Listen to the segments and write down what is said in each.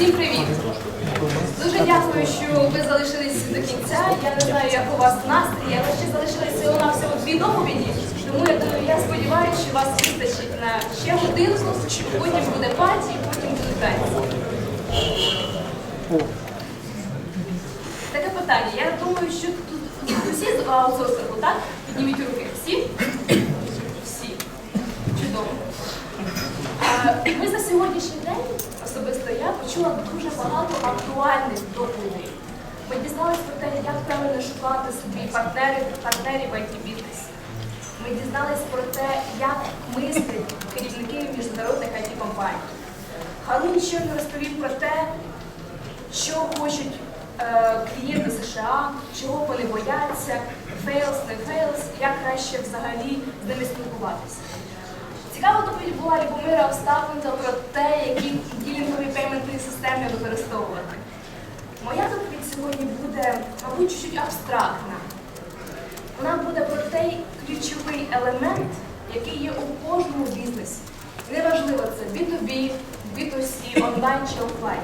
Всім привіт! Дуже дякую, що ви залишились до кінця. Я не знаю, як у вас настрій, але ще залишилися всього на всього дві доповіді. Тому я, думаю, я сподіваюся, що вас вистачить на ще годинку, потім буде паті, потім буде танці. Таке питання. Я думаю, що тут, усі з аутсорсингу, так? Підніміть руки. Всі? Всі. Чудово. Ми за сьогоднішній день, особисто я, почула дуже багато актуальних доповідей. Ми дізналися про те, як правильно шукати собі партнерів, партнерів в IT-бізнесі. Ми дізналися про те, як мислять керівники міжнародних IT-компаній. Харун щойно розповів про те, що хочуть е, клієнти США, чого вони бояться, фейлс, не фейлс, як краще взагалі з ними спілкуватися. Цікава доповідь була Любомира Остапенка про те, які ділінгові пейментні системи використовувати. Моя доповідь сьогодні буде, мабуть, чуть-чуть абстрактна. Вона буде про той ключовий елемент, який є у кожному бізнесі. Неважливо, це B2B, B2C, онлайн чи офлайн.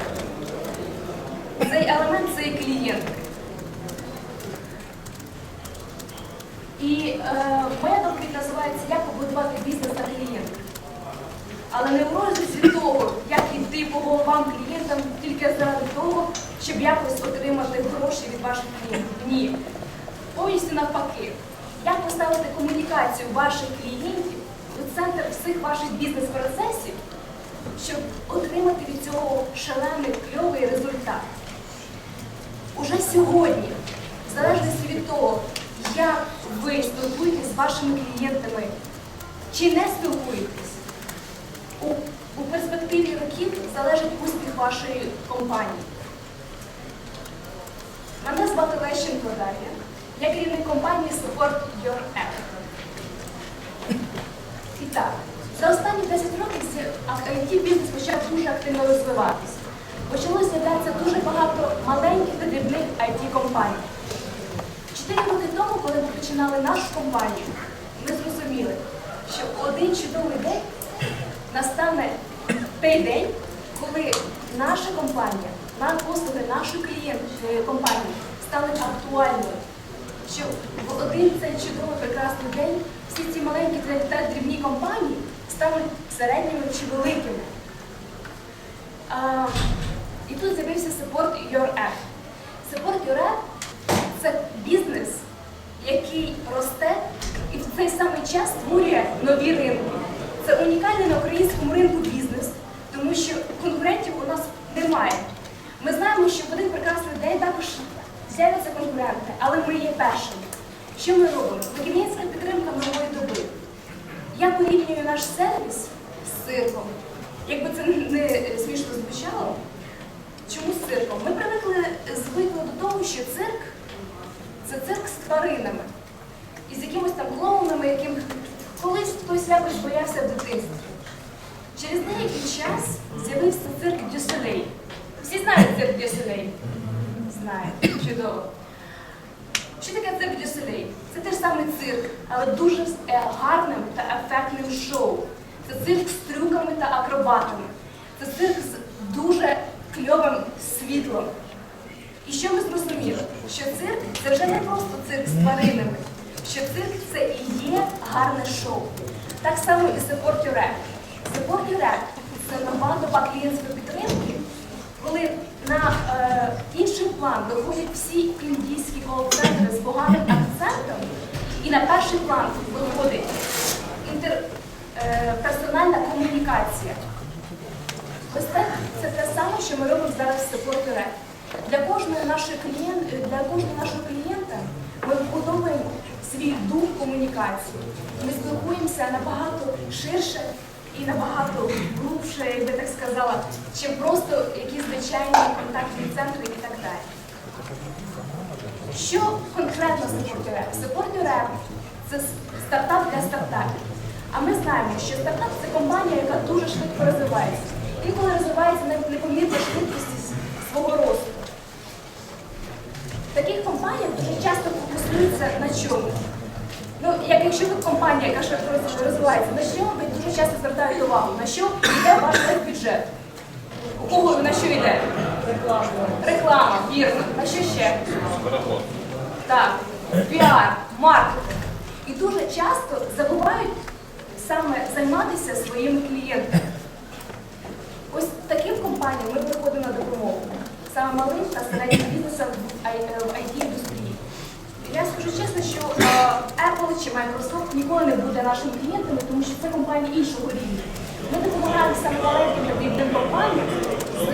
Цей елемент це і клієнти. І е, моя доповідь називається Як побудувати бізнес на клієнтах. Але не в розрізі того, як йти по головам клієнтам тільки заради того, щоб якось отримати гроші від ваших клієнтів. Ні. Повністю навпаки. Як поставити комунікацію ваших клієнтів у центр всіх ваших бізнес-процесів, щоб отримати від цього шалений кльовий результат. Уже сьогодні, в залежності від того, як ви спілкуєтесь з вашими клієнтами, чи не спілкуєтесь, у, у перспективі років залежить успіх вашої компанії. Мене звати Лещенко Дар'я. Я керівник компанії Support Your App. І так, за останні 10 років it бізнес почав дуже активно розвиватися. Почало з'являтися дуже багато маленьких та дрібних IT-компаній. Чотири роки тому, коли ми починали нашу компанію, ми зрозуміли, що один чудовий день настане той день, коли наша компанія, на послуги нашої клієнт е, компанії стануть актуальними. Що в один цей чудовий прекрасний день всі ці маленькі та дрібні компанії стануть середніми чи великими. А, і тут з'явився Support Your App. Support Your App – це бізнес, який росте і в цей самий час створює нові ринки. Це унікальний на українському ринку бізнес, тому що конкурентів у нас немає. Ми знаємо, що в один прекрасний день також з'являться конкуренти, але ми є першими. Що ми робимо? Клієнтська підтримка нової доби. Я порівнюю наш сервіс з цирком. Якби це не смішно звучало, чому з цирком? Ми привикли звикли до того, що цирк це цирк з тваринами. І з якимось там клоунами, яким колись хтось якось боявся в дитинстві. Через деякий час з'явився цирк Дюселей. Всі знають цирк Дюселей? Знають. Чудово. Що таке цирк Дюселей? Це теж самий цирк, але дуже е, гарним та ефектним шоу. Це цирк з трюками та акробатами. Це цирк з дуже кльовим світлом. І що ми зрозуміли? Що цирк це вже не просто цирк з тваринами, що цирк це і є гарне шоу. Так само і App. Support Your App – це нова клієнтської підтримки, коли на е, інший план виходять всі індійські кол-центри з поганим акцентом, і на перший план виходить інтер, е, персональна комунікація. Ось це, це те саме, що ми робимо зараз в Your App. Для кожної нашої клієнта, для кожного нашого клієнта ми вбудовуємо свій дух комунікації. Ми спілкуємося набагато ширше і набагато глубше, як би так сказала, чим просто якісь звичайні контактні центри і так далі. Що конкретно Support Your App? Support Your App – це стартап для стартапів. А ми знаємо, що стартап це компанія, яка дуже швидко розвивається. Інколи розвивається на непомірній швидкості свого росту. Таких компаній дуже часто фокусуються на чому? Ну, як якщо ви компанія, яка роз- розвивається, на що ви дуже часто звертаєте увагу? На що йде ваш бюджет? У кого на що йде? Реклама, Вірно. А що ще? Так, піар, маркетинг. І дуже часто забувають саме займатися своїми клієнтами. Ось таким компаніям ми приходимо на допомогу. Саме малим та середнім бізнесам в IT-індустрії. Я скажу чесно, що е, Apple чи Microsoft ніколи не буде нашими клієнтами, тому що це компанії іншого рівня. Ми допомагаємо саме маленьким та дрібним компаніям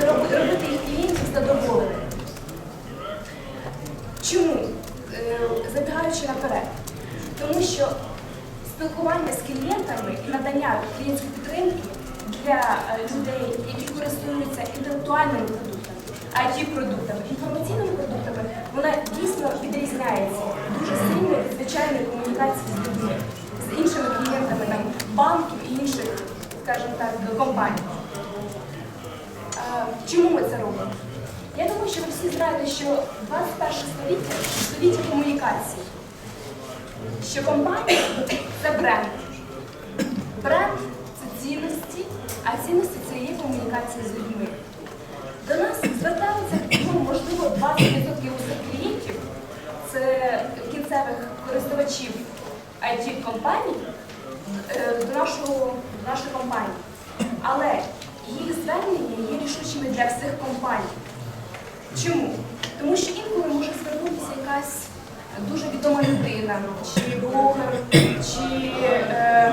робити їх клієнтів задоволеними. Чому? Е, Забігаючи наперед. Тому що спілкування з клієнтами і надання клієнтської підтримки для е, людей, які користуються інтелектуальними продуктами, IT-продуктами, інформаційними продуктами, вона дійсно відрізняється дуже сильно від звичайної комунікації з людьми, з іншими клієнтами там, банків і інших, скажімо так, компаній. Чому ми це робимо? Я думаю, що ви всі знаєте, що 21 століття століття комунікації. Що компанія це бренд. Бренд це цінності, а цінності це є комунікація з людьми. До нас звертаються, ну, можливо, 20% усіх клієнтів, це кінцевих користувачів IT-компаній е, до нашого, нашої компанії. Але їх звернення є рішучими для всіх компаній. Чому? Тому що інколи може звернутися якась дуже відома людина, чи блогер, чи е,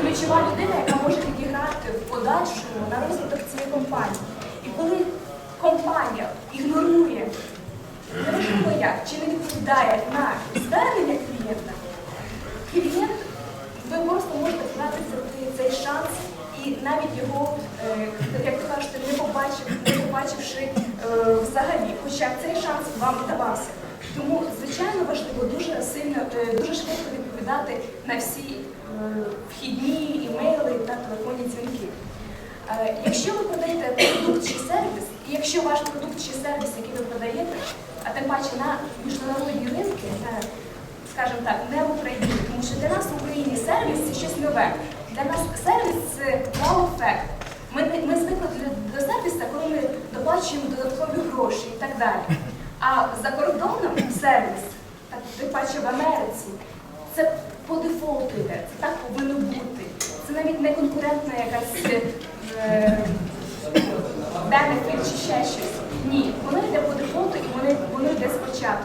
ключова людина, яка може відіграти в подальшому на розвиток цієї компанії. І коли компанія ігнорує, неважливо як, чи не відповідає на звернення клієнта, клієнт, ви просто можете втратити цей шанс і навіть його, е, як ви кажете, не побачив, не побачивши е, взагалі, хоча цей шанс вам давався. Тому, звичайно, важливо дуже сильно, е, дуже швидко відповідати на всі вхідні імейли та телефонні дзвінки. Якщо ви продаєте продукт чи сервіс, і якщо ваш продукт чи сервіс, який ви продаєте, а тим паче на міжнародні ринки, е, скажімо так, не в Україні, тому що для нас в Україні сервіс це щось нове. Для нас сервіс це вау-ефект. Ми, ми звикли до, сервісу, коли ми доплачуємо додаткові гроші і так далі. А за кордоном сервіс, так тим паче в Америці, це по дефолту йде, це так повинно бути. Це навіть не конкурентна якась бенефіт чи ще щось. Ні, воно йде по дефолту і воно, воно йде спочатку.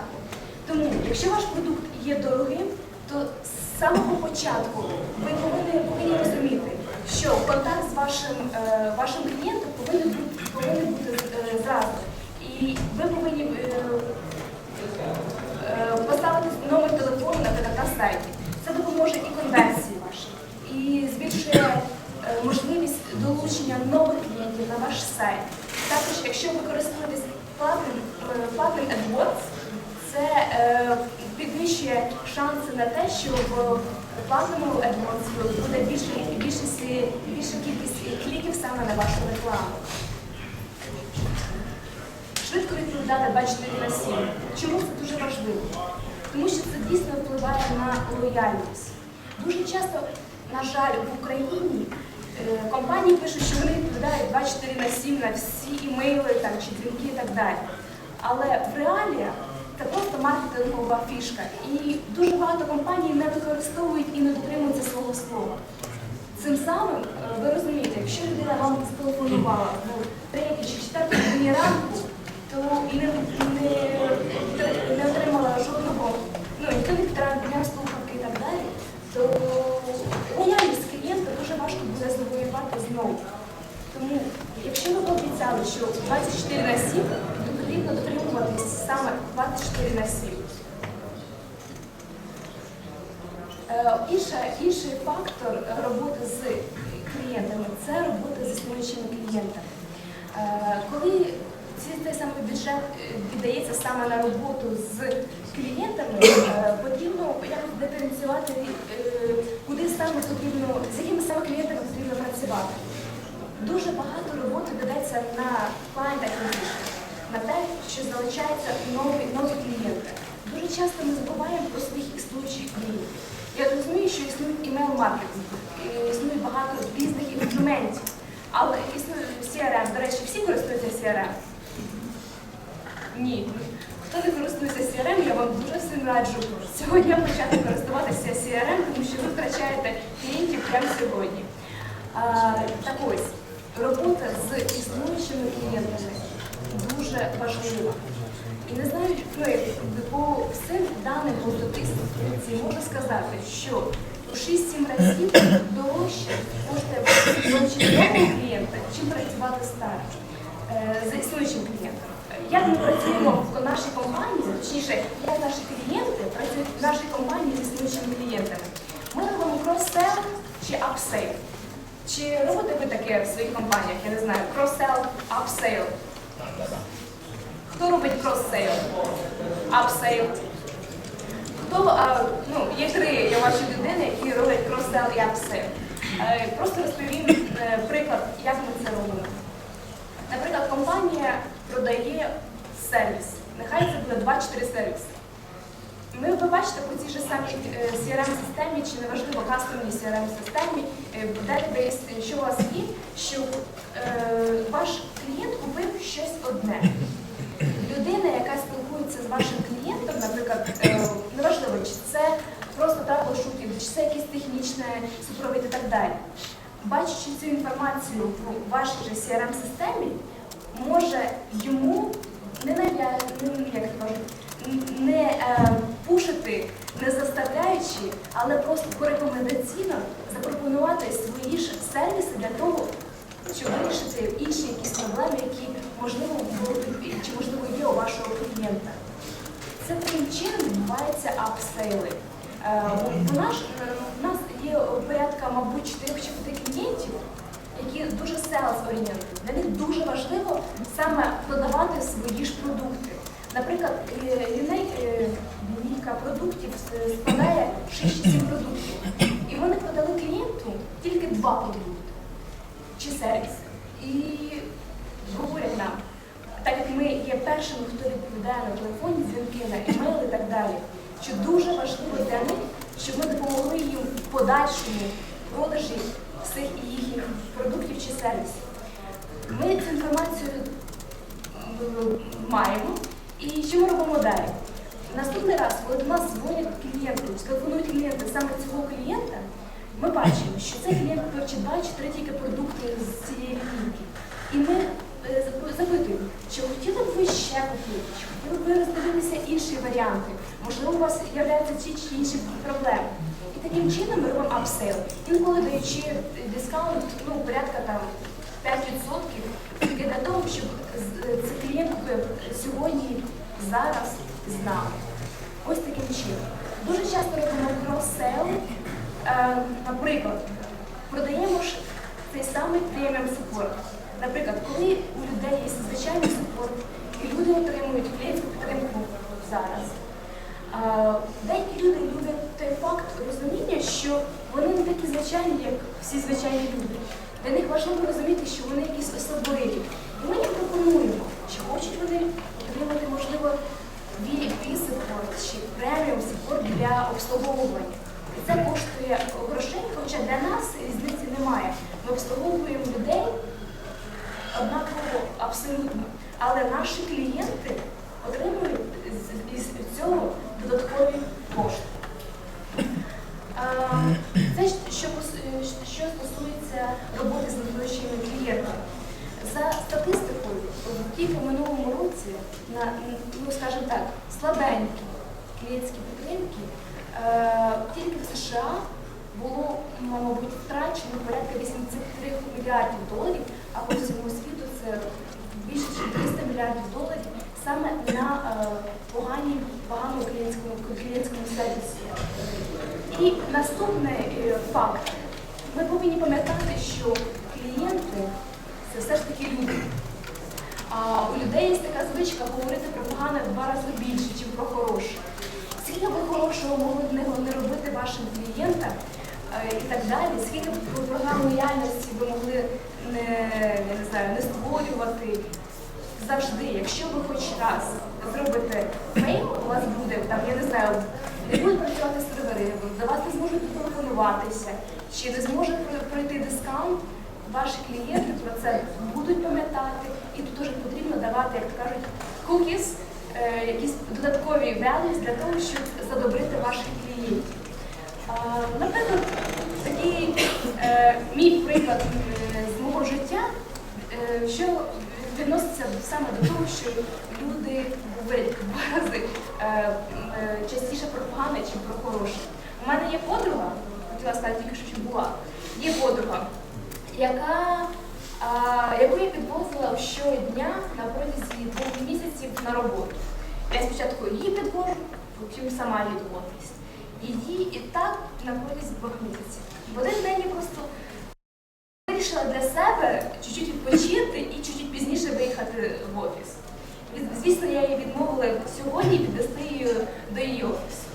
Тому, якщо ваш продукт є дорогим, то з самого початку ви повинні, повинні розуміти, що контакт з вашим, е, вашим клієнтом повинен бути, повинен бути е, зразу. І ви повинні е, е, поставити номер телефону на сайті. Це допоможе і конверсії вашій, і збільшує е, можливість долучення нових клієнтів на ваш сайт. Також, якщо ви AdWords, це е, підвищує шанси на те, що в платному AdWords буде більше, більше, більша кількість кліків саме на вашу рекламу. Швидко відповідати 24 на 7. Чому це дуже важливо? Тому що це дійсно впливає на лояльність. Дуже часто, на жаль, в Україні е, компанії пишуть, що вони відповідають 24 на 7 на всі імейли чи дзвінки і так далі. Але в реаліях це просто маркетингова фішка. І дуже багато компаній не використовують і не дотримуються свого слова. Цим самим, е, ви розумієте, якщо людина вам зателефонувала в 3 чи 4 годині ранку, то і не, не, не отримала жодного, ну ніхто не підтримав слухавки і так далі, то лояльність клієнта дуже важко буде завоювати знову. Тому, якщо ви пообіцяли, що 24 на 7, потрібно саме 24 на 7. Е, інший фактор роботи з клієнтами це робота з існуючими клієнтами. Е, Коли цей самий бюджет е, віддається саме на роботу з клієнтами, потрібно якось диференціювати, куди саме потрібно, з якими саме клієнтами потрібно працювати. Дуже багато роботи ведеться на client acquisition, на те, що залучаються нові, нові клієнти. Дуже часто ми забуваємо про своїх існуючих клієнтів. Я розумію, що існує імейл-маркетинг, існує багато різних інструментів, але існує CRM, до речі, всі користуються CRM. Ні. Хто не користується CRM, я вам дуже всім раджу сьогодні почати користуватися CRM, тому що ви втрачаєте клієнтів прямо сьогодні. А, так ось, робота з існуючими клієнтами дуже важлива. І не знаю, по всім даним по статистиці можу сказати, що у 6-7 разів дорожче коштує нового клієнта, чим працювати старим е, з існуючим клієнтом. Як ми працюємо в нашій компанії, точніше, як наші клієнти працюють в нашій компанії з існуючими клієнтами? Ми робимо крос-сел чи апсейл. Чи робите ви таке в своїх компаніях? Я не знаю, крос-сел, апсейл. Хто робить крос-сейл? Апсейл? Хто, а, ну, є три, я бачу людини, які роблять крос-сел і апсейл. Е, Просто розповім е, приклад, як ми це робимо. Наприклад, компанія продає сервіс. Нехай це буде 2-4 сервіси. Ми ви бачите по цій же самій е, CRM-системі, чи неважливо кастомній CRM-системі, е, database, що у вас є, що е, ваш клієнт купив щось одне. Людина, яка спілкується з вашим клієнтом, наприклад, е, неважливо, чи це просто траблшутінг, чи це якийсь технічне супровід і так далі. Бачачи цю інформацію в вашій CRM-системі, може йому не кажуть, не е, пушити, не заставляючи, але просто порекомендаційно запропонувати свої ж сервіси для того, щоб вирішити інші якісь проблеми, які можливо будуть чи можливо є у вашого клієнта. Це таким чином Е, У наш, е, у нас є порядка, мабуть, 4 чи 5 клієнтів, які дуже sales орієнтовані. Для них дуже важливо саме додавати свої ж продукти. Наприклад, е, е, лінійка продуктів е, складає 6-7 продуктів. І вони продали клієнту тільки два продукти чи сервіс. І говорять нам, так як ми є першими, хто відповідає на телефонні дзвінки, на імейли і так далі, що дуже важливо для них, щоб ми допомогли їм в подальшому продажі всіх їхніх продуктів чи сервісів. Ми цю інформацію маємо. І що ми робимо далі? Наступний раз, коли до нас дзвонять клієнти, телефонують клієнти саме цього клієнта, ми бачимо, що цей клієнт купив два, чи три тільки продукти з цієї лінійки. І ми е, запи- запитуємо, чи хотіли б ви ще купити, чи хотіли б ви роздивитися інші варіанти, можливо, у вас з'являються ті чи інші проблеми. І таким чином ми робимо апсейл. Інколи даючи дискаунт, ну, порядка там 5% тільки для того, щоб цей клієнт сьогодні, зараз з нами. Ось таким чином. Дуже часто робимо крос-сел. Е, наприклад, продаємо ж цей самий преміум супорт. Наприклад, коли у людей є звичайний супорт, і люди отримують клієнтську підтримку зараз. Деякі люди люблять той факт розуміння, що вони не такі звичайні, як всі звичайні люди. Для них важливо розуміти, що вони якісь особливі. І ми їм пропонуємо, чи хочуть вони отримати, можливо, VIP support чи преміум support для обслуговування. Це коштує грошей, хоча для нас різниці немає. Ми обслуговуємо людей однаково абсолютно. Але наші клієнти отримують із цього додаткові кошти. Це що, що стосується роботи з найближчими клієнтами. За статистикою, тільки в минулому році, на, ну скажімо так, слабенькі клієнтські підтримки, е, тільки в США було, ну, мабуть, втрачено порядка 83 мільярдів доларів, а по всьому світу це більше ніж 300 мільярдів доларів саме на е, поганій, поганому клієнтському, клієнтському сервісі. І наступний е, факт. Ми повинні пам'ятати, що клієнти це все ж таки люди. А у людей є така звичка говорити про погане два рази більше, ніж про хороше. Скільки ви хорошого могли б не, робити вашим клієнтам і так далі, скільки програм лояльності ви могли не, я не, знаю, не створювати завжди, якщо ви хоч раз зробите мейл, у вас буде там, я не знаю, не будуть працювати сервери, до вас не зможуть телефонуватися, чи не зможе пройти дискаунт, ваші клієнти про це будуть пам'ятати, і тут дуже потрібно давати, як то кажуть, cookies е, якісь додаткові values для того, щоб задобрити ваших клієнтів. Наприклад, такий е, мій приклад е, з мого життя, е, що відноситься саме до того, що люди говорять в рази частіше про погане, чи про хороше. У мене є подруга, хотіла сказати тільки що, була, є подруга, яка, а, яку я підвозила щодня на протязі двох місяців на роботу. Я спочатку її підвожу, потім сама їду в офіс. І так на двох місяців. В один день я просто вирішила для себе чуть-чуть відпочити і чуть-чуть пізніше виїхати в офіс. Звісно, я її відмовила сьогодні відвести її до її офісу.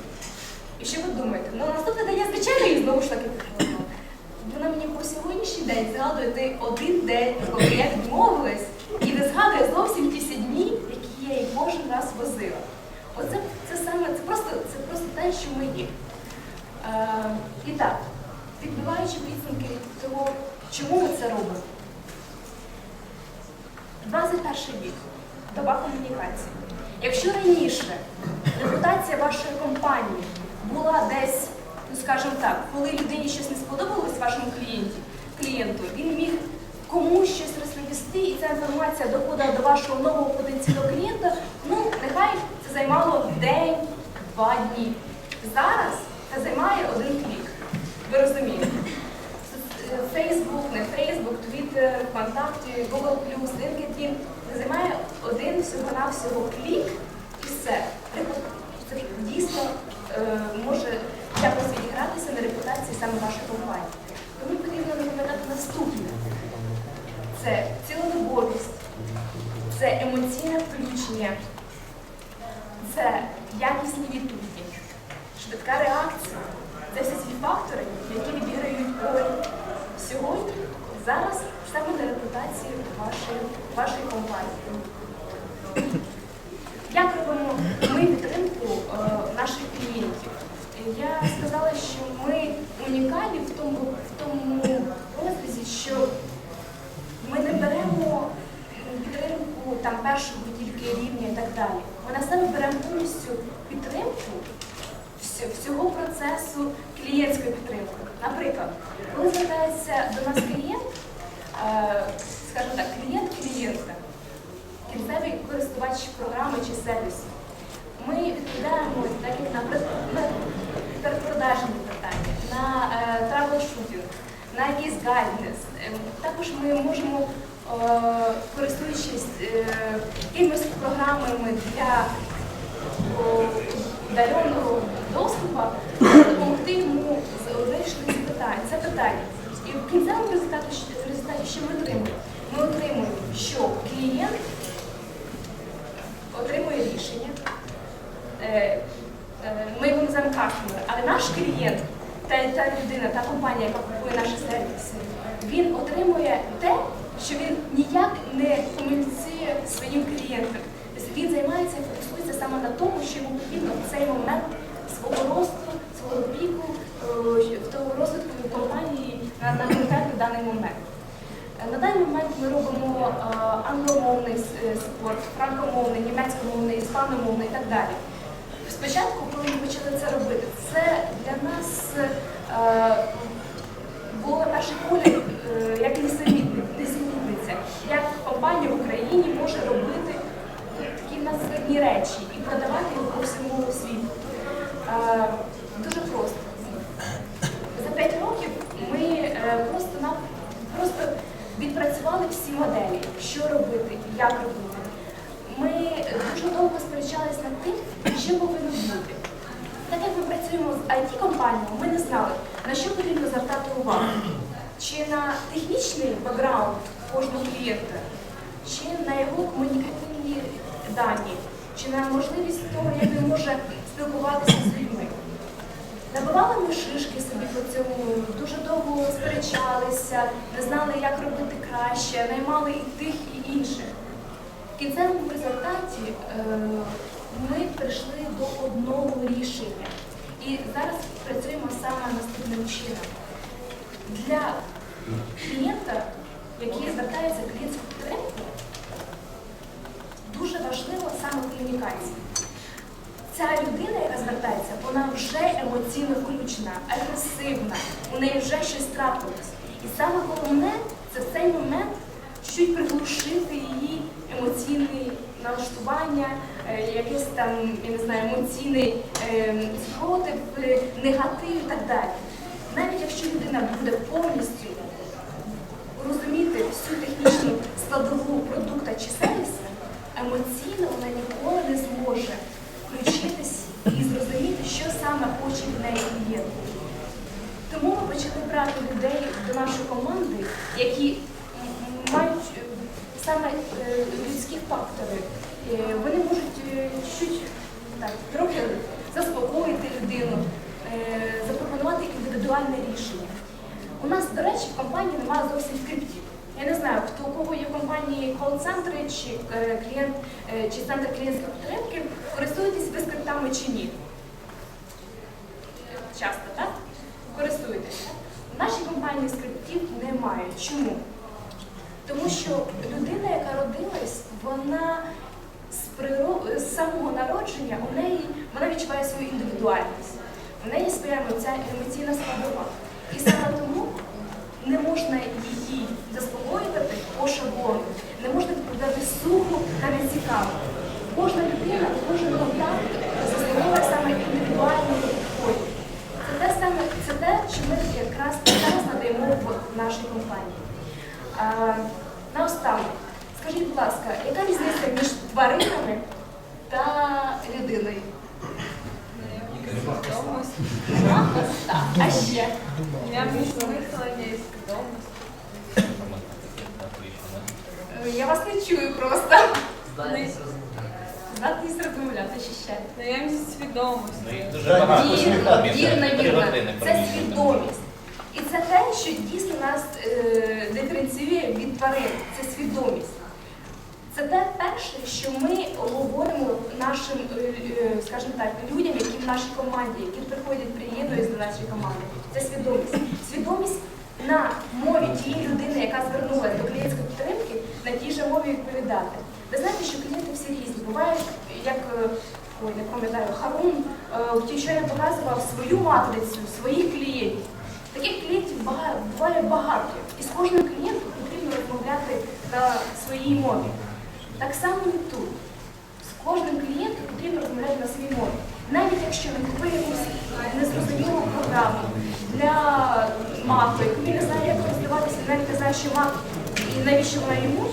І що ви думаєте? Ну, наступний день я звичайно її знову ж таки підвозила. Вона мені по сьогоднішній день згадує той один день, коли я відмовилась, і не згадує зовсім ті всі дні, які я їй кожен раз возила. Оце це саме це просто це просто те, що ми є. Е, і так, підбиваючи підсумки того, чому ми це робимо. 21 вік, доба комунікації. Якщо раніше репутація вашої компанії була десь, ну скажімо так, коли людині щось не сподобалось вашому клієнті, клієнту, він міг комусь щось розповісти, і ця інформація доходила до вашого нового потенційного клієнта, ну займало день, два дні. Зараз це займає один клік. Ви розумієте? Facebook, не Facebook, Twitter, ВКонтакті, Google+, LinkedIn займає один всього-навсього клік і все. Це дійсно е, може якось відігратися на репутації саме вашої компанії. Тому потрібно не пам'ятати наступне. Це цілодобовість, це емоційне включення, це якісні відповіді, швидка реакція. Це всі ці фактори, які відіграють роль сьогодні, зараз саме на репутації вашої, вашої компанії. Як робимо ми підтримку е, наших клієнтів? Я сказала, що ми унікальні в тому, в тому розрізі, що ми не беремо підтримку там першого тільки рівня і так далі. Ми на себе повністю підтримку всього процесу клієнтської підтримки. Наприклад, коли звертається до нас клієнт, е, скажімо так, клієнт клієнта, кінцевий користувач програми чи сервісу, ми відповідаємо так як на передпродажні питання, на е, трабл-шутінг, на якийсь гайднес. Е, Також ми можемо, е, користуючись е, програмами для о, удаленого доступу, допомогти йому вирішити ці питання, це питання. І в кінцевому результаті що ми отримуємо? Ми отримуємо, що клієнт отримує рішення. Е, е, Ми його називаємо customer, але наш клієнт, та, та людина, та компанія, яка купує наші сервіси, він отримує те, що він ніяк не комунікує зі своїм клієнтом. Тобто він займається і фокусується саме на тому, що йому потрібно в цей момент свого росту, свого піку, е, в того розвитку компанії на, на конкретний даний момент. Е, На даний момент ми робимо е, англомовний с- е, супорт, франкомовний, німецькомовний, іспаномовний і так далі. Спочатку, коли ми почали це робити, це для нас е, було на перший погляд е, як несамітни- несамітниця, як компанія в Україні може робити такі надскладні речі і продавати їх по всьому світу. Е, Дуже просто. За 5 років ми е, просто на просто моделі, що робити, як робити. Ми дуже довго сперечались над тим, що повинно бути. Так як ми працюємо з IT-компаніями, ми не знали, на що потрібно звертати увагу. Чи на технічний бекграунд кожного клієнта, чи на його комунікативні дані, чи на можливість того, як він може спілкуватися з людьми. Набивали ми шишки собі по цьому, дуже довго сперечалися, не знали, як робити краще, наймали і тих, і інших. В кінцевому результаті е, ми прийшли до одного рішення. І зараз працюємо саме наступним чином. Для клієнта, який звертається клієнтську підтримку, дуже важливо саме комунікації. Ця людина, яка звертається, вона вже емоційно включена, агресивна, у неї вже щось трапилось. І саме головне це в цей момент чуть приглушити її емоційне налаштування, е, якийсь там, я не знаю, емоційний е, спротив, е, негатив і так далі. Навіть якщо людина буде повністю розуміти всю технічну складову продукта чи сервісу, емоційно вона ніколи не зможе включитись і зрозуміти, що саме хоче від неї клієнт. Тому ми почали брати людей до нашої команди, які мають е, саме е, людські фактори. Е, Вони можуть чуть так, трохи заспокоїти людину, запропонувати індивідуальне рішення. У нас, до речі, в компанії немає зовсім скриптів. Я не знаю, хто у кого є в компанії кол-центри чи клієнт чи центр клієнтської підтримки, користуєтесь ви скриптами чи ні? Часто, так? Користуєтесь. В нашій компанії скриптів немає. Чому? Тому що людина, яка родилась, вона з, приро- з самого народження у неї вона відчуває свою індивідуальність. У неї своя емоційна складова. І саме тому не можна її заспокоювати по шаблону, не можна відповідати сухо та нецікаво. Кожна людина, кожен контакт заслуговує саме індивідуальному підході. Це те саме, це те, що ми якраз зараз надаємо в нашій компанії. А, наостанок, скажіть, будь ласка, яка різниця між тваринами та людиною? Так, а ще? Я мислення і свідомість. Я вас не чую просто. Здатність розмовляти. Здатність розмовляти ще ще. Наємність свідомості. Ну, Вірно, вірно, вірно. Це свідомість. І це те, що дійсно нас е, диференціює від тварин. Це свідомість. Це те перше, що ми говоримо нашим, е, е, скажімо так, людям, які в нашій команді, які приходять, приєднуються до нашої команди. Це свідомість. Свідомість на мові тієї людини, яка звернулася до клієнтської підтримки, на тій же мові відповідати. Ви знаєте, що клієнти всі різні. Бувають, як е, ой, не пам'ятаю, Харун е, ті, показував свою матрицю, своїх клієнтів. Таких клієнтів бага- буває багато. І з кожним клієнтом потрібно розмовляти на своїй мові. Так само і тут. З кожним клієнтом потрібно розмовляти на своїй мові. Навіть якщо він купує якусь незрозумілу програму для мапи, він не знає, як користуватися, навіть не знає, що мапа і навіщо вона йому,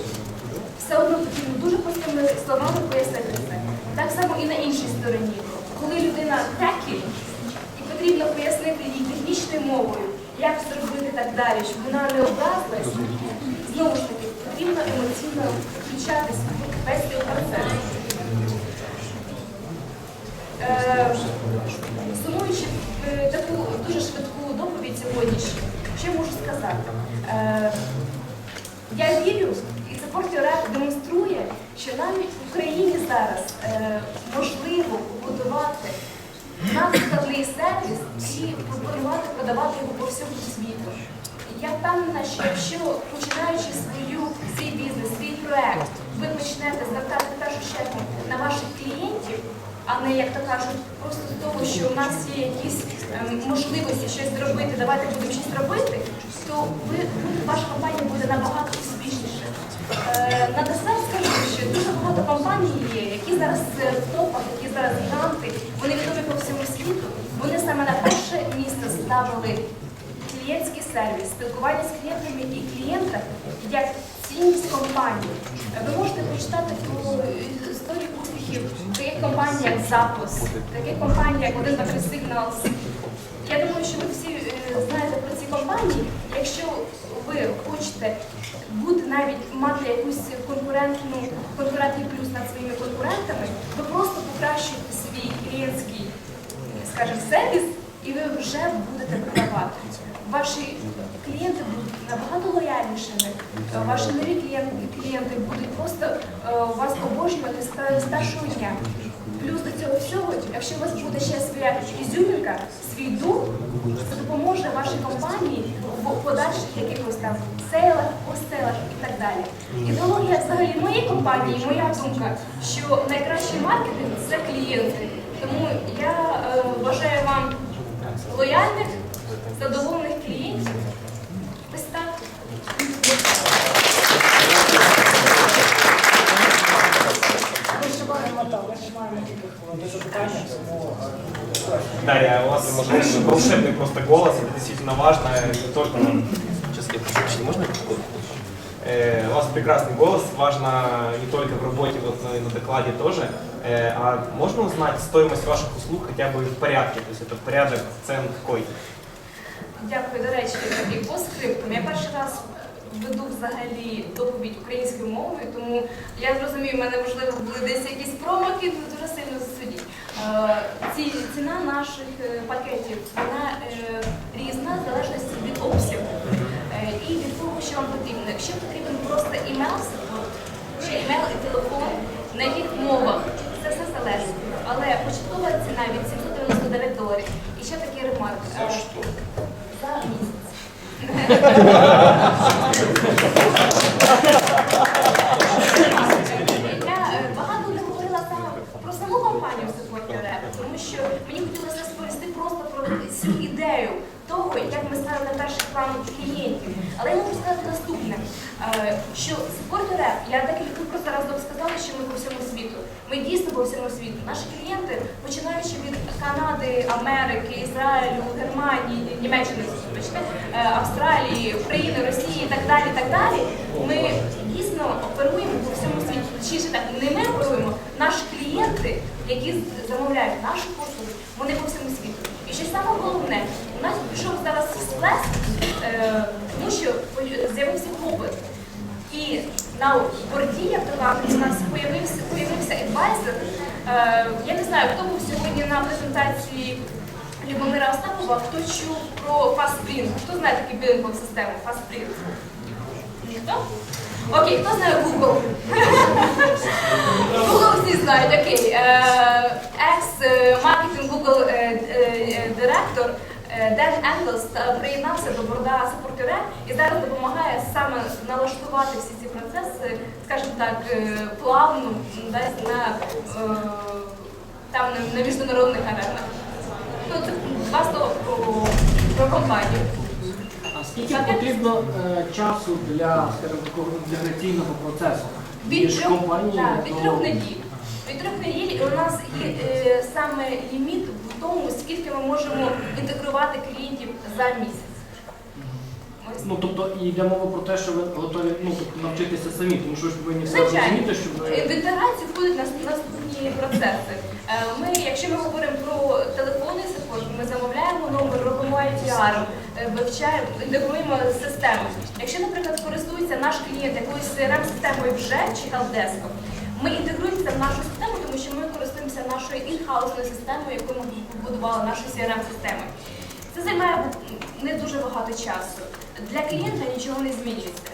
все одно потрібно дуже простими словами пояснити це. Так само і на іншій стороні. Коли людина текі, і потрібно пояснити їй технічною мовою, як зробити так далі, щоб вона не образилась, знову ж таки, потрібно емоційно включатися весь цей процес. Сумуючи е, таку дуже швидку доповідь сьогоднішню, що я можу сказати? Е, я вірю, це Реп демонструє, що навіть в Україні зараз е, можливо побудувати надскладний сервіс і пропонувати продавати його по всьому світу. Я впевнена, що якщо починаючи свою свій бізнес, свій проект, ви почнете звертати в першу чергу на ваших клієнтів, а не як то кажуть, просто з того, що у нас є якісь ем, можливості щось зробити, давайте будемо щось робити, то ви, ваша компанія буде набагато на десерт скажу, що дуже багато компаній є, які зараз е, в топах, які зараз гіганти, вони відомі по всьому світу. Вони саме на перше місце ставили клієнтський сервіс, спілкування з клієнтами і клієнта як цінність компанії. Ви можете прочитати про історію успіхів таких компаній, як Запус, таких компаній, як 1, 2, 3 Signals. Я думаю, що ви всі е, знаєте про ці компанії. Якщо ви хочете бути навіть мати якусь конкурентну конкурентний плюс над своїми конкурентами, ви просто покращуєте свій клієнтський, скажімо, сервіс, і ви вже будете продавати. Ваші клієнти будуть набагато лояльнішими, ваші нові клієнти, будуть просто е, вас обожнювати з першого дня. Плюс до цього всього, якщо у вас буде ще своя ізюмінка, свій дух, це допоможе вашій компанії в подальших якихось там сейлах, постелах і так далі. Ідеологія взагалі моєї компанії. моя думка, що найкращий маркетинг це клієнти. Тому я е, бажаю вам лояльних, задоволених клієнтів. Ось так. Хвилин запитання, тому. Дарья, у вас волшебный просто голос, это действительно важно, не только можно? э, у вас прекрасный голос, важно не только в работе, вот на, на докладе тоже. Э, а можно узнать стоимость ваших услуг хотя бы в порядке, то есть это порядок цен какой? Дякую, до речі, і по скриптам. Я перший раз веду взагалі доповідь українською мовою, тому я зрозумію, в мене можливо були десь якісь промахи, але дуже сильно засудіть. Е, Ці, ціна наших е, пакетів вона е, різна в залежності від обсягу е, і від того, що вам потрібно. Якщо потрібен просто імейл support, чи імейл і телефон, на яких мовах, це все залежить. Але початкова ціна від 799 доларів. І ще такий ремарк. За що? За місяць. Я е, багато не говорила саме про саму компанію Support тому що мені хотілося розповісти просто про цю ідею того, як ми ставили на перший план клієнтів. Але я можу сказати наступне, е, що App, я декілька просто разом сказала, що ми по всьому світу. Ми дійсно по всьому світу. Наші клієнти, починаючи від Канади, Америки, Ізраїлю, Германії, Німеччини, е, Австралії, України, Росії і так далі, так далі, ми дійсно оперуємо по всьому світі. Точніше так, не ми оперуємо, наші клієнти, які замовляють нашу послугу, вони по всьому світу. І що саме головне, у нас пішов зараз сплеск, е, тому що з'явився попит. І на борді, як то кажуть, у нас появився, появився адвайзер. Е, я не знаю, хто був сьогодні на презентації Любомира Остапова, хто чув про FastSprint, хто знає таку білингову систему FastSprint? Ніхто? Окей, хто знає Google? Google всі знають, окей. Екс-маркетинг Google е, е, директор Ден Енглс е, приєднався до борда Support і зараз допомагає саме налаштувати всі ці процеси, скажімо так, е, плавно десь на, е, там, на, на міжнародних аренах. Ну, це два слова про, про компанію. А скільки потрібно е, часу для, скажімо, такого інтеграційного процесу Від трьох, компанією так, від трьох неділь. Від трьох неділь і у нас є е, саме ліміт в тому, скільки ми можемо інтегрувати клієнтів за місяць. Ну, тобто і йде мова про те, що ви готові ну, тобто, навчитися самі, тому що ви повинні все Звичайно. розуміти, щоб В ви... інтеграцію входять нас- наступні процеси. Е, Ми, якщо ми говоримо про телефонний саппорт, ми замовляємо номер, робимо IVR, е, вивчаємо, інтегруємо систему. Якщо, наприклад, користується наш клієнт якоюсь CRM-системою вже чи helpdesk, ми інтегруємося в нашу систему, тому що ми користуємося нашою інхаусною системою, яку ми побудували нашою CRM-системою. Це займає не дуже багато часу. Для клієнта нічого не змінюється.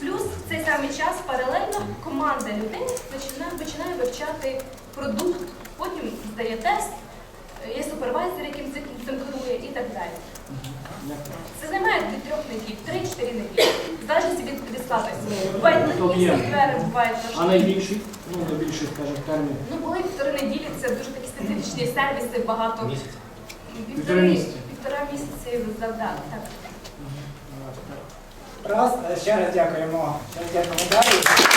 Плюс в цей самий час паралельно команда людей починає, починає вивчати продукт, потім здає тест, є супервайзер, яким цим, керує і так далі. Це займає від трьох неділь, три-чотири неділі. В залежності від, складності. Бувають легкі софтвери, бувають А найбільший, ну, до більших, скажімо, термін. Ну, були півтори неділі, це дуже такі специфічні сервіси, багато. Місяць. Півтора місяці. Півтора місяці завдали. Так. Раз, ще раз дякуємо. Ще раз дякуємо далі.